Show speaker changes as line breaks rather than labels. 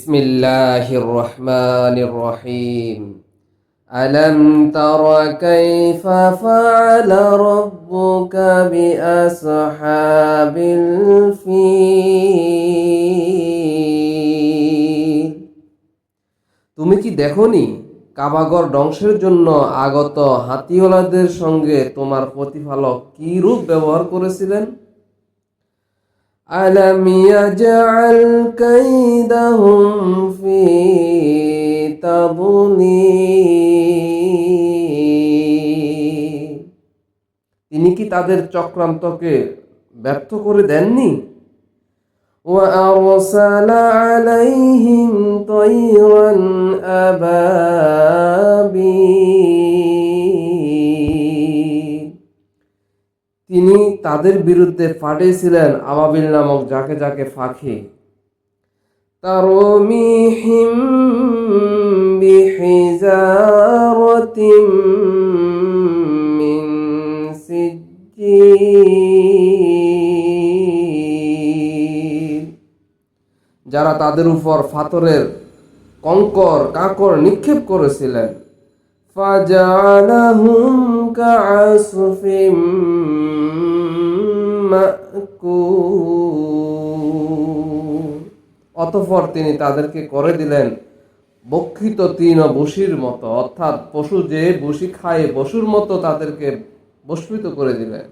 بسم الله الرحمن الرحيم ألم تر كيف فعل ربك بأصحاب الفيل তুমি কি দেখনি কাবাগর ধ্বংসের জন্য আগত হাতিওয়ালাদের সঙ্গে তোমার প্রতিপালক কি রূপ ব্যবহার করেছিলেন ألم يجعل كيدهم في تضليل তিনি কি তাদের চক্রান্তকে ব্যর্থ করে দেননি وأرسل عليهم طيرا أبابيل তিনি তাদের বিরুদ্ধে পাঠিয়েছিলেন আবাবিল নামক যাকে যাকে ফাঁকি তারমিহিম বিহিজারতিম মিন সিজ্জিল যারা তাদের উপর ফাতরের কঙ্কর কাকর নিক্ষেপ করেছিলেন فجعلهم كعصف مأكول অতঃপর তিনি তাদেরকে করে দিলেন বক্ষিত তিন বসির মতো, অর্থাৎ পশু যে বসি খায়, বসুর মতো তাদেরকে বস্ফিত করে দিলেন।